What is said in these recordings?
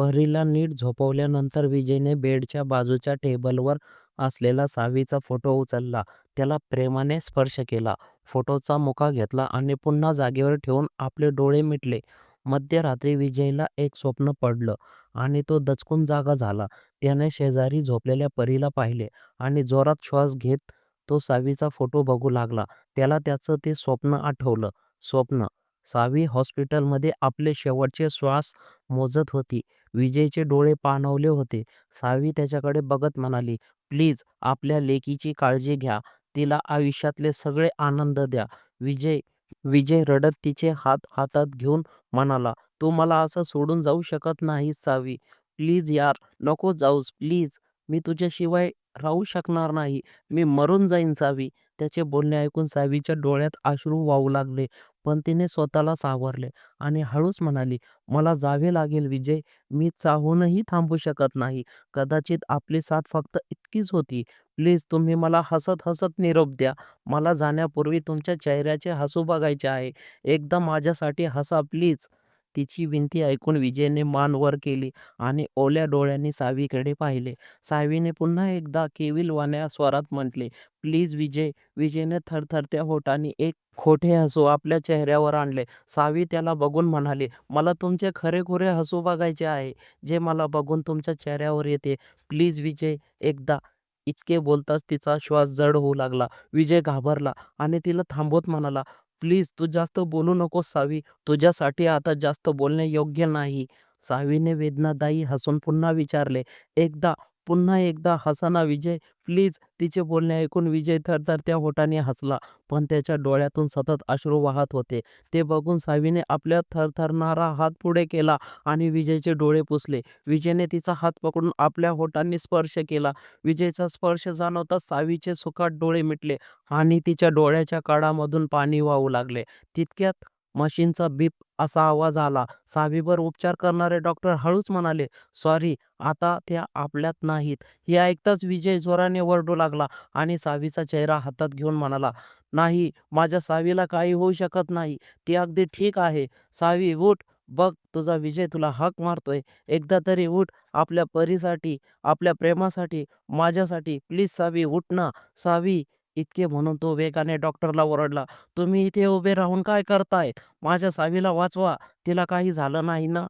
परीला नीट झोपवल्यानंतर विजयने बेडच्या बाजूच्या टेबलवर असलेला सावीचा फोटो उचलला. त्याला प्रेमाने स्पर्श केला. फोटोचा मुका घेतला आणि पुन्हा जागेवर ठेवून आपले डोळे मिटले. मध्यरात्री विजयला एक स्वप्न पडलं आणि तो दचकून जागा झाला. त्याने शेजारी झोपलेल्या परीला पाहिले आणि जोरात श्वास घेत तो सावीचा फोटो बघू लागला. त्याला त्याचं ते स्वप्न आठवलं. स्वप्न! सावी हॉस्पिटलमध्ये आपले शेवटचे श्वास मोजत होती. विजयचे डोळे पाणावले होते. सावी त्याच्याकडे बघत म्हणाली, प्लीज आपल्या लेकीची काळजी घ्या. तिला आयुष्यातले सगळे आनंद द्या. विजय विजय रडत तिचे हात हातात घेऊन म्हणाला, तू मला असं सोडून जाऊ शकत नाहीस सावी. प्लीज यार, नको जाऊस प्लीज. मी तुझ्याशिवाय राहू शकणार नाही. मी मरून जाईन सावी. त्याचे बोलणे ऐकून सावीच्या डोळ्यात अश्रू वाहू लागले. पण तिने स्वतःला सावरले आणि हळूच म्हणाली, मला जावे लागेल विजय. मी चाहूनही थांबू शकत नाही. कदाचित आपली साथ फक्त इतकीच होती. प्लीज तुम्ही मला हसत हसत निरोप द्या. मला जाण्यापूर्वी तुमच्या चेहऱ्याचे हसू बघायचे आहे. एकदा माझ्यासाठी हसा प्लीज. तिची विनंती ऐकून विजयने मान वर केली आणि ओल्या डोळ्यांनी सावीकडे पाहिले. सावीने पुन्हा एकदा केविलवाण्या स्वरात म्हटले, प्लीज विजय. विजयने थरथरत्या होठांनी एक खोटे हसू आपल्या चेहऱ्यावर आणले. सावी त्याला बघून म्हणाली, मला तुमचे खरेखुरे हसू बघायचे आहे, जे मला बघून तुमच्या चेहऱ्यावर येते. प्लीज विजय, एकदा. इतके बोलताच तिचा श्वास जड होऊ लागला. विजय घाबरला आणि तिला थांबवत म्हणाला, प्लीज तू जास्त बोलू नकोस सावी. तुझ्यासाठी आता जास्त बोलणे योग्य नाही. सावीने वेदनादायी हसून पुन्हा विचारले, एकदा. पुन्हा एकदा हसाना विजय, प्लीज. तिचे बोलणे ऐकून विजय थरथरत्या होटाने हसला, पण त्याच्या डोळ्यातून सतत अश्रू वाहत होते. ते बघून सावीने आपल्या थरथरणारा हात पुढे केला आणि विजयचे डोळे पुसले. विजयने तिचा हात पकडून आपल्या होटांनी स्पर्श केला. विजयचा स्पर्श जाणवताच सावीचे सुखात डोळे मिटले आणि तिच्या डोळ्याच्या काळामधून पाणी वाहू लागले. तितक्यात मशीनचा बीप असा आवाज आला. सावीवर उपचार करणारे डॉक्टर हळूच म्हणाले, सॉरी, आता त्या आपल्यात नाहीत. हे ऐकताच विजय जोराने ओरडू लागला आणि सावीचा चेहरा हातात घेऊन म्हणाला, नाही, माझ्या सावीला काही होऊ शकत नाही. ती अगदी ठीक आहे. सावी उठ. बघ, तुझा विजय तुला हाक मारतोय. एकदा तरी उठ. आपल्या परीसाठी, आपल्या प्रेमासाठी, माझ्यासाठी. प्लीज सावी, उठ ना. सावी. इतके म्हणून तो वेगाने डॉक्टरला ओरडला, तुम्ही इथे उभे राहून काय करताय? माझ्या सावीला वाचवा. तिला काही झालं नाही ना?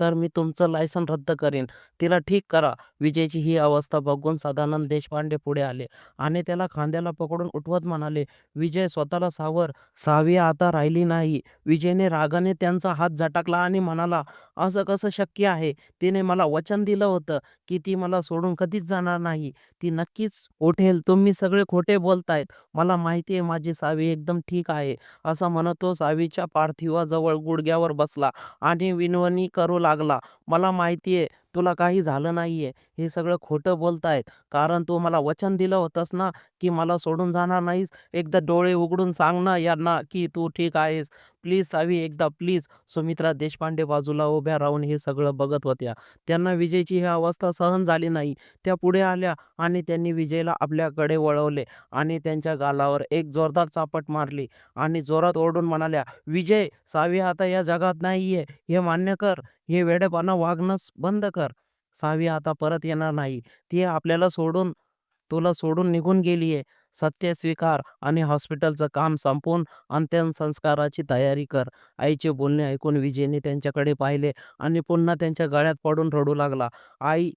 तर मी तुमचं लायसन रद्द करीन. तिला ठीक करा. विजयची ही अवस्था बघून सदानंद देशपांडे पुढे आले आणि त्याला खांद्याला पकडून उठवत म्हणाले, विजय, स्वतःला सावर. सावी आता राहिली नाही. विजयने रागाने त्यांचा हात झटकला आणि म्हणाला, असं कसं शक्य आहे? तिने मला वचन दिलं होतं की ती मला सोडून कधीच जाणार नाही. ती नक्कीच उठेल. तुम्ही सगळे खोटे बोलतायत. मला माहिती आहे माझी सावी एकदम ठीक आहे. असं म्हणत तो सावीच्या पार्थिवाजवळ गुडघ्यावर बसला आणि विनवणी करू लागला, मला माहिती आहे तुला काही झालं नाहीये. हे सगळं खोटं बोलतायत. कारण तू मला वचन दिलं होतंस ना की मला सोडून जाणार नाहीस. एकदा डोळे उघडून सांग ना यांना की तू ठीक आहेस. प्लीज सावी, एकदा प्लीज. सुमित्रा देशपांडे बाजूला उभ्या राहून हे सगळं बघत होत्या. त्यांना विजयची ही अवस्था सहन झाली नाही. त्या पुढे आल्या आणि त्यांनी विजयला आपल्याकडे वळवले आणि त्यांच्या गालावर एक जोरदार चापट मारली आणि जोरात ओरडून म्हणाल्या, विजय, सावी आता या जगात नाहीये हे मान्य कर. हे वेडेपणा वागणं बंद कर. सहावी आता परत येणार नाही. ती आपल्याला सोडून, तुला सोडून निघून गेली आहे सत्य स्वीकार आणि हॉस्पिटलचं काम संपवून अंत्यसंस्काराची तयारी कर. आईचे बोलणे ऐकून विजयने त्यांच्याकडे पाहिले आणि पुन्हा त्यांच्या गळ्यात पडून रडू लागला. आई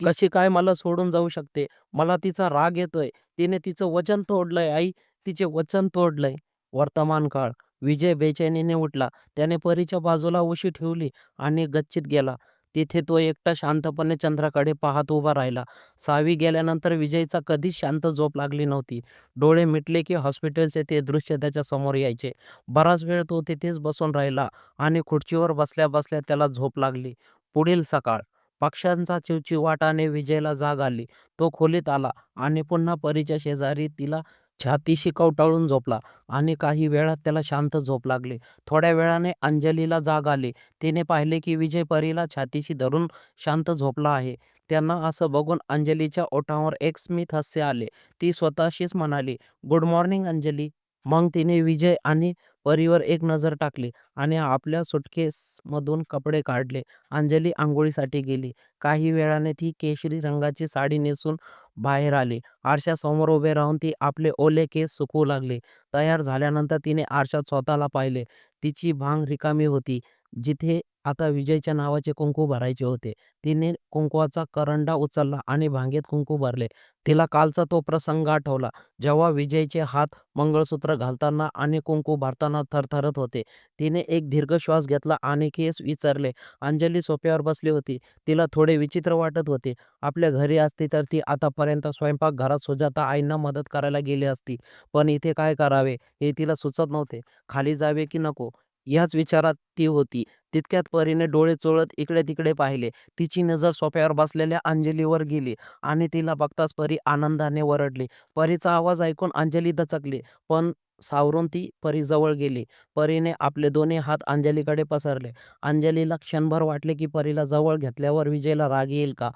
कशी काय मला सोडून जाऊ शकते? मला तिचा राग येतोय. तिने तिचं वचन तोडलंय आई. तिचे वचन तोडलंय. वर्तमान काळ. विजय बेचैनीने उठला. त्याने परीच्या बाजूला उशी ठेवली आणि गच्चीत गेला. तिथे तो एकटा शांतपणे चंद्राकडे पाहत उभा राहिला. सावी गेल्यानंतर विजयचा कधीच शांत झोप लागली नव्हती. डोळे मिटले की हॉस्पिटलचे ते दृश्य त्याच्यासमोर यायचे. बराच वेळ तो तिथेच बसून राहिला आणि खुर्चीवर बसल्या बसल्या त्याला झोप लागली. पुढील सकाळ. पक्ष्यांचा चिवचिवाटाने विजयला जाग आली. तो खोलीत आला आणि पुन्हा परीच्या शेजारी तिला छातीशी कवटाळून झोपला आणि काही वेळात त्याला शांत झोप लागली. थोड्या वेळाने अंजलीला जाग आली. तिने पाहिले की विजय परीला छातीशी धरून शांत झोपला आहे. त्यांना असं बघून अंजलीच्या ओठांवर एक स्मित हास्य आले. ती स्वतःशीच म्हणाली, गुड मॉर्निंग अंजली. मग तिने विजय आणि परीवर एक नजर टाकली आणि आपल्या सुटकेसमधून कपडे काढले. अंजली आंघोळीसाठी गेली. काही वेळाने ती केशरी रंगाची साडी नेसून बाहेर आली. आरशासमोर उभे राहून ती आपले ओले केस सुकवू लागली. तयार झाल्यानंतर तिने आरशात स्वतःला पाहिले. तिची भांग रिकामी होती, जिथे आता विजयच्या नावाचे कुंकू भरायचे होते. तिने कुंकवाचा करंडा उचलला आणि भांगेत कुंकू भरले. तिला कालचा तो प्रसंग आठवला, जेव्हा विजयचे हात मंगळसूत्र घालताना आणि कुंकू भरताना थरथरत होते. तिने एक दीर्घ श्वास घेतला आणि केस विचारले. अंजली सोप्यावर बसली होती. तिला थोडे विचित्र वाटत होते. आपल्या घरी असती तर ती आतापर्यंत स्वयंपाकघरात सुजाता आईंना मदत करायला गेली असती. पण इथे काय करावे हे तिला सुचत नव्हते. खाली जावे की नको याच विचारात ती होती. तितक्यात परीने डोळे चोळत इकडे तिकडे पाहिले. तिची नजर सोफ्यावर बसलेल्या अंजलीवर गेली आणि तिला बघताच परी आनंदाने वरडली. परीचा आवाज ऐकून अंजली दचकली, पण सावरून ती परीजवळ गेली. परीने आपले दोन्ही हात अंजलीकडे पसरले. अंजलीला क्षणभर वाटले की परीला जवळ घेतल्यावर विजयला राग येईल का?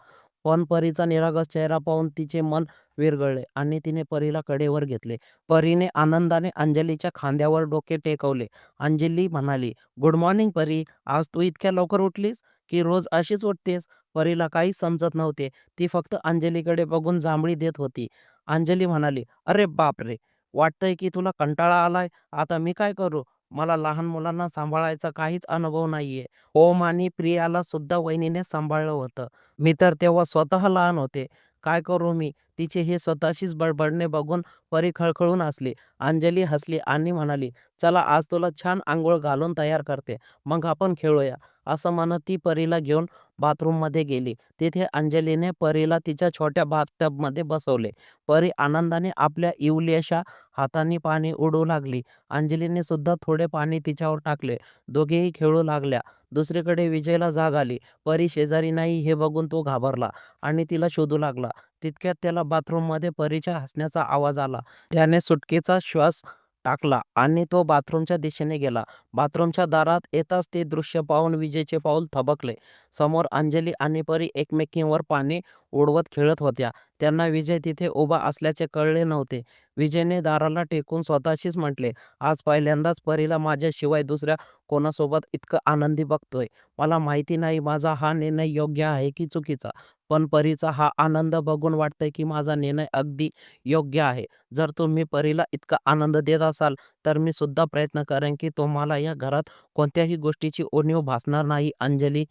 पण परीचा निरागस चेहरा पाहून तिचे मन विरगळले आणि तिने परीला कडेवर घेतले. परीने आनंदाने अंजलीच्या खांद्यावर डोके टेकवले. अंजली म्हणाली, गुड मॉर्निंग परी. आज तू इतक्या लवकर उठलीस, की रोज अशीच उठतेस? परीला काहीच समजत नव्हते. ती फक्त अंजलीकडे बघून जांभळी देत होती. अंजली म्हणाली, अरे बापरे, वाटतंय की तुला कंटाळा आलाय. आता मी काय करू? मला लहान मुलांना सांभाळायचा काहीच अनुभव नाहीये. ओम आणि प्रियाला सुद्धा वहिनीने सांभाळलं होतं. मी तर तेव्हा स्वतः लहान होते. काय करू मी? तिचे हे स्वतःशीच बडबडणे बघून परी खळखळून हसली. अंजली हसली आणि म्हणाली, चला आज तुला छान आंघोळ घालून तयार करते, मग आपण खेळूया. असं म्हणत ती परीला घेऊन बाथरूममध्ये गेली. तिथे अंजलीने परीला तिच्या छोट्या बाथटबमध्ये बसवले. परी आनंदाने आपल्या इवलेशा हाताने पाणी उडू लागली. अंजलीने सुद्धा थोडे पाणी तिच्यावर टाकले. दोघेही खेळू लागल्या. दुसरीकडे विजयला जाग आली. परी शेजारी नाही हे बघून तो घाबरला आणि तिला शोधू लागला. तितक्यात त्याला बाथरूममध्ये परीच्या हसण्याचा आवाज आला. त्याने सुटकेचा श्वास टाकला आणि तो बाथरूमच्या दिशेने गेला. बाथरूमच्या दारात येताच ते दृश्य पाहून विजयचे पाऊल थबकले. समोर अंजली आणि परी एकमेकींवर पाणी उडवत खेळत होत्या. त्यांना विजय तिथे उभा असल्याचे कळले नव्हते. विजयने दाराला टेकून स्वतःशीच म्हटले, आज पहिल्यांदाच परीला माझ्याशिवाय दुसऱ्या कोणासोबत इतकं आनंदी बघतोय. मला माहिती नाही माझा हा निर्णय योग्य आहे की चुकीचा, पण परीचा हा आनंद बघून वाटतंय की माझा निर्णय अगदी योग्य आहे. जर तुम्ही परीला इतका आनंद देत असाल, तर मी सुद्धा प्रयत्न करेन की तुम्हाला या घरात कोणत्याही गोष्टीची उणीव भासणार नाही. अंजली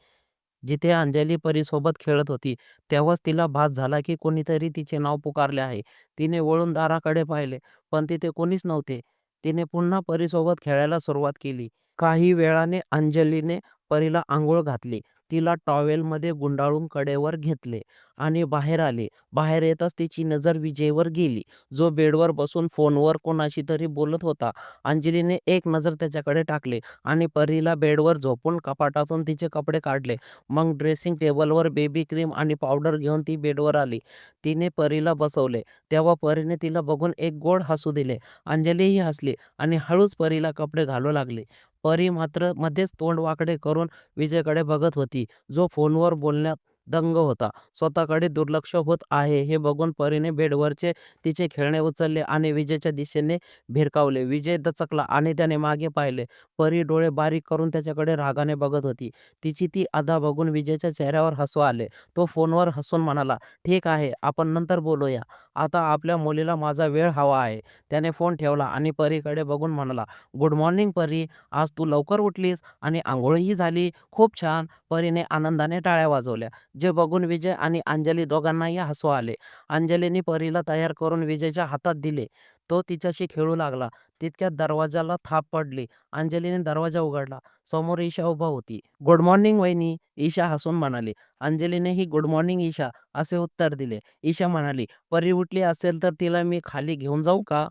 जिथे अंजली परीसोबत खेळत होती, तेव्हाच तिला भास झाला की कोणीतरी तिचे नाव पुकारले आहे. तिने वळून दाराकडे पाहिले, पण तिथे कोणीच नव्हते. तिने पुन्हा परीसोबत खेळायला सुरुवात केली. काही वेळाने अंजलीने परीला आंघोळ घातली. तिला टॉवेलमध्ये गुंडाळून कडेवर घेतले आणि बाहेर आले बाहेर येताच तिची नजर विजयवर गेली, जो बेडवर बसून फोनवर कोणाशी तरी बोलत होता. अंजलीने एक नजर त्याच्याकडे टाकली आणि परीला बेडवर झोपून कपाटातून तिचे कपडे काढले. मग ड्रेसिंग टेबलवर बेबी क्रीम आणि पावडर घेऊन ती बेडवर आली. तिने परीला बसवले, तेव्हा परीने तिला बघून एक गोड हसू दिले. अंजलीही हसली आणि हळूच परीला कपडे घालू लागली. परी मात्र मध्येच तोंड वाकडे करून विजयकडे बघत होती, जो फोनवर बोलण्यात दंग होता. स्वतःकडे दुर्लक्ष होत आहे हे बघून परीने बेडवरचे तिचे खेळणे उचलले आणि विजयच्या दिशेने भिरकावले. विजय दचकला आणि त्याने मागे पाहिले. परी डोळे बारीक करून त्याच्याकडे रागाने बघत होती. तिची ती अदा बघून विजयच्या चेहऱ्यावर हसू आले. तो फोनवर हसून म्हणाला, ठीक आहे, आपण नंतर बोलूया. आता आपल्या मुलीला माझा वेळ हवा आहे. त्याने फोन ठेवला आणि परीकडे बघून म्हणाला, गुड मॉर्निंग परी. आज तू लवकर उठलीस आणि आंघोळही झाली. खूप छान. परीने आनंदाने टाळ्या वाजवल्या, जे बघून विजय आणि अंजली दोघांनाही हसू आले. अंजलीने परीला तयार करून विजयच्या हातात दिले. तो तिच्याशी खेळू लागला. तितक्यात दरवाजाला थाप पडली. अंजलीने दरवाजा उघडला. समोर ईशा उभा होती. गुड मॉर्निंग वहिनी, ईशा हसून म्हणाली. अंजलीनेही गुड मॉर्निंग ईशा असे उत्तर दिले. ईशा म्हणाली, परी उठली असेल तर तिला मी खाली घेऊन जाऊ का?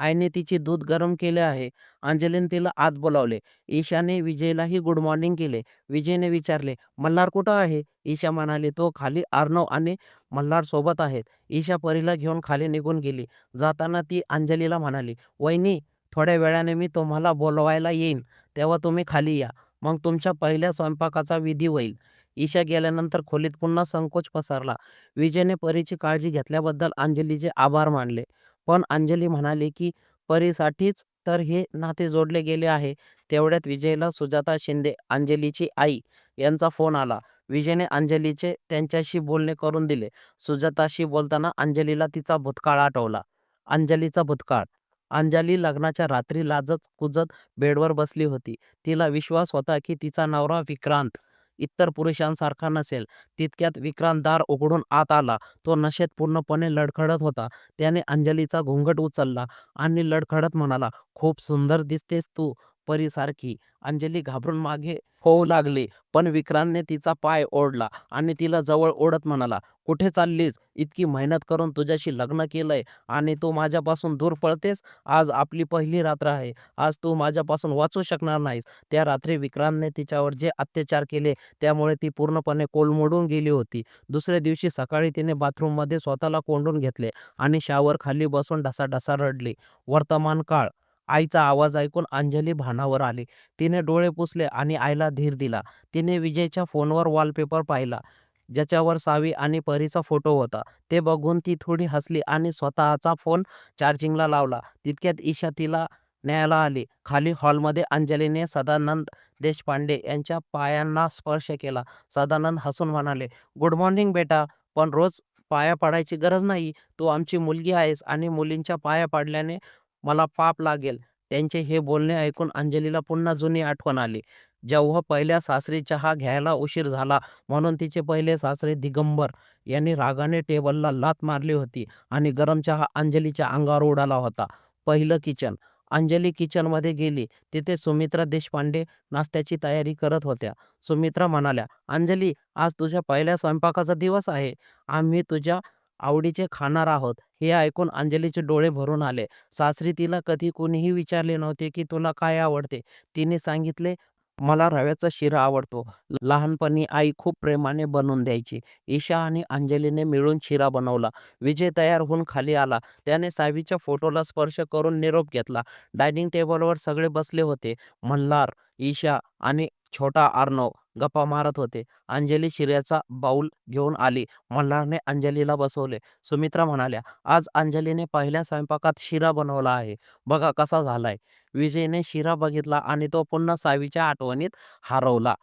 आईने तिचे दूध गरम केले आहे. अंजलीने तिला आत बोलावले. ईशाने विजयलाही गुड मॉर्निंग केले. विजयने विचारले, मल्हार कुठं आहे? ईशा म्हणाली, तो खाली अर्णव आणि मल्हार सोबत आहेत. ईशा परीला घेऊन खाली निघून गेली. जाताना ती अंजलीला म्हणाली, वहिनी, थोड्या वेळाने मी तुम्हाला बोलवायला येईन, तेव्हा तुम्ही खाली या. मग तुमच्या पहिल्या स्वयंपाकाचा विधी होईल. ईशा गेल्यानंतर खोलीत पुन्हा संकोच पसरला. विजयने परीची काळजी घेतल्याबद्दल अंजलीचे आभार मानले, पण अंजली म्हणाली की परीसाठीच तर हे नाते जोडले गेले आहे. तेवढ्यात विजयला सुजाता शिंदे, अंजलीची आई यांचा फोन आला. विजयने अंजलीचे त्यांच्याशी बोलणे करून दिले. सुजाताशी बोलताना अंजलीला तिचा भूतकाळ आठवला. अंजलीचा भूतकाळ अंजली लग्नाच्या रात्री लाजत कुजत बेडवर बसली होती. तिला विश्वास होता की तिचा नवरा विक्रांत इतर पुरुषांसारखा नसेल. तितक्यात विक्रांत दार उघडून आत आला. तो नशेत पूर्णपणे लडखडत होता. त्याने अंजलीचा घुंगट उचलला आणि लडखडत म्हणाला, "खूप सुंदर दिसतेस तू परीसारखी." अंजली घाबरून मागे होऊ लागली. पण विक्रांतने तिचा पाय ओढला आणि तिला जवळ ओढत म्हणाला, "कुठे चाललीस? इतकी मेहनत करून तुझ्याशी लग्न केलंय आणि तू माझ्यापासून दूर पळतेस? आज आपली पहिली रात्र आहे. आज तू माझ्यापासून वाचू शकणार नाहीस." त्या रात्री विक्रांतने तिच्यावर जे अत्याचार केले त्यामुळे ती पूर्णपणे कोलमोडून गेली होती. दुसऱ्या दिवशी सकाळी तिने बाथरूममध्ये स्वतःला कोंडून घेतले आणि शावर खाली बसून ढसाढसा रडली. वर्तमान काळ आईचा आवाज ऐकून अंजली भानावर आली. तिने डोळे पुसले आणि आईला धीर दिला. तिने विजयच्या फोनवर वॉलपेपर पाहिला, ज्याच्यावर सावी आणि परीचा फोटो होता. ते बघून ती थोडी हसली आणि स्वतःचा फोन चार्जिंगला लावला. तितक्यात ईशा तिला न्यायला आली. खाली हॉलमध्ये अंजलीने सदानंद देशपांडे यांच्या पायांना स्पर्श केला. सदानंद हसून म्हणाले, "गुड मॉर्निंग बेटा. पण रोज पाया पडायची गरज नाही. तू आमची मुलगी आहेस आणि मुलींच्या पाया पडल्याने मला पाप लागेल." त्यांचे हे बोलणे ऐकून अंजलीला पुन्हा जुनी आठवण आली. जेव्हा पहिल्या सासरी चहा घ्यायला उशीर झाला म्हणून तिचे पहिले सासरे दिगंबर यांनी रागाने टेबलला लाथ मारली होती आणि गरम चहा अंजलीच्या अंगावर उडाला होता. पहिलं किचन अंजली किचनमध्ये गेली. तिथे सुमित्रा देशपांडे नाश्त्याची तयारी करत होत्या. सुमित्रा म्हणाल्या, "अंजली, आज तुझ्या पहिल्या स्वयंपाकाचा दिवस आहे. आम्ही तुझ्या आवडीचे खाणार आहोत." हे ऐकून अंजलीचे डोळे भरून आले. सासरी तिला कधी कुणीही विचारले नव्हते की तुला काय आवडते. तिने सांगितले, "मला रव्याचा शिरा आवडतो." लहानपणी आई खूप प्रेमाने बनवून द्यायची. ईशा आणि अंजलीने मिळून शिरा बनवला. विजय तयार होऊन खाली आला. त्याने सावीच्या फोटोला स्पर्श करून निरोप घेतला. डायनिंग टेबलवर सगळे बसले होते. मल्हार, ईशा आणि छोटा आर्नव गप्पा मारत होते. अंजली शिऱ्याचा बाऊल घेऊन आली. मल्हारने अंजलीला बसवले. सुमित्रा म्हणाल्या, "आज अंजलीने पहिल्या स्वयंपाकात शिरा बनवला आहे. बघा कसा झालाय." विजयने शिरा बघितला आणि तो पुन्हा सावीच्या आठवणीत हरवला.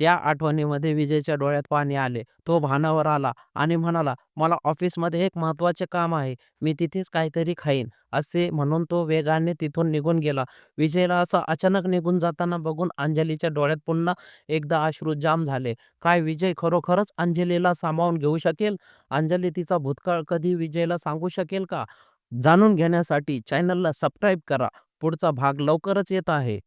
त्या आठवणीमध्ये विजयच्या डोळ्यात पाणी आले. तो भानावर आला आणि म्हणाला, "मला ऑफिसमध्ये एक महत्त्वाचे काम आहे. मी तिथेच काहीतरी खाईन." असे म्हणून तो वेगाने तिथून निघून गेला. विजयला असं अचानक निघून जाताना बघून अंजलीच्या डोळ्यात पुन्हा एकदा अश्रू जाम झाले. काय विजय खरोखरच अंजलीला सामावून घेऊ शकेल? अंजली तिचा भूतकाळ कधी विजयला सांगू शकेल का? जाणून घेण्यासाठी चॅनलला सबस्क्राईब करा. पुढचा भाग लवकरच येत आहे.